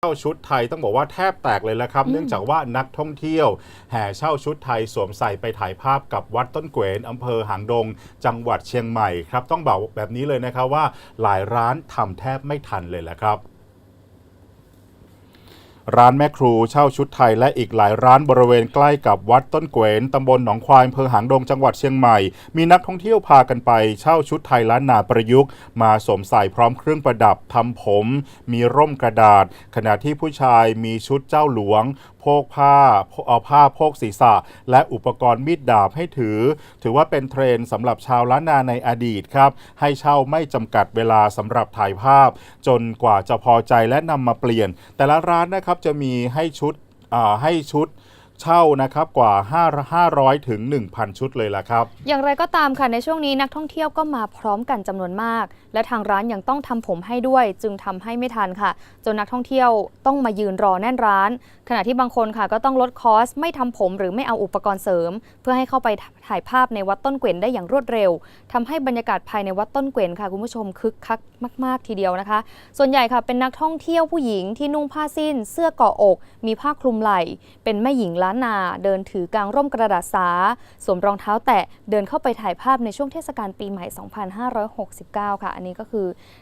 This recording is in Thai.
เช่าชุดไทยต้องบอกว่าแทบแตกเลยละครับ เนื่องจากว่านักท่องเที่ยว แห่เช่าชุดไทยสวมใส่ไปถ่ายภาพกับวัดต้นเกวนอำเภอหางดง จังหวัดเชียงใหม่ครับ ต้องบอกแบบนี้เลยนะครับว่าหลายร้านทำแทบไม่ทันเลยแหละครับ ร้านแม่ครูเช่าชุดไทยและอีกหลายร้านบริเวณใกล้กับวัดต้นเกวนตำบลหนองควายอำเภอหางดงจังหวัดเชียงใหม่ มีนักท่องเที่ยวพากันไปเช่าชุดไทยล้านนาประยุกต์ มาสวมใส่พร้อมเครื่องประดับทำผม มีร่มกระดาษ ขณะที่ผู้ชายมีชุดเจ้าหลวง กผ้าเอาผ้าโพกศีรษะ และอุปกรณ์มีดดาบให้ถือ ถือว่าเป็นเทรนด์สำหรับชาวล้านนาในอดีตครับ ให้เช่าไม่จำกัดเวลาสำหรับถ่ายภาพ จนกว่าจะพอใจและนำมาเปลี่ยน แต่ละร้านนะครับจะมีให้ชุดให้ชุด เช่านะครับกว่า 500 ถึง 1,000 ชุดเลยล่ะครับ อย่างไรก็ตามค่ะในช่วงนี้นักท่องเที่ยวก็มาพร้อมกันจำนวนมาก และทางร้านยังต้องทำผมให้ด้วย จึงทำให้ไม่ทันค่ะ จนนักท่องเที่ยวต้องมายืนรอแน่นร้าน ขณะที่บางคนค่ะก็ต้องลดคอสไม่ทำผมหรือไม่เอาอุปกรณ์เสริม เพื่อให้เข้าไปถ่ายภาพในวัดต้นเกวนได้อย่างรวดเร็วทำให้บรรยากาศภายในวัดต้นเกวนค่ะคุณผู้ชมคึกคักมาก ๆ ทีเดียวนะคะ ส่วนใหญ่ค่ะเป็นนักท่องเที่ยวผู้หญิงที่นุ่งผ้าสิ้น เสื้อเกาะอก มีผ้าคลุมไหล่ เป็นแม่หญิงลล้านนา เดินถือกางร่มกระดาษสา สวมรองเท้าแตะ เดินเข้าไปถ่ายภาพในช่วงเทศกาลปีใหม่ 2569 ค่ะ อันนี้ก็คือ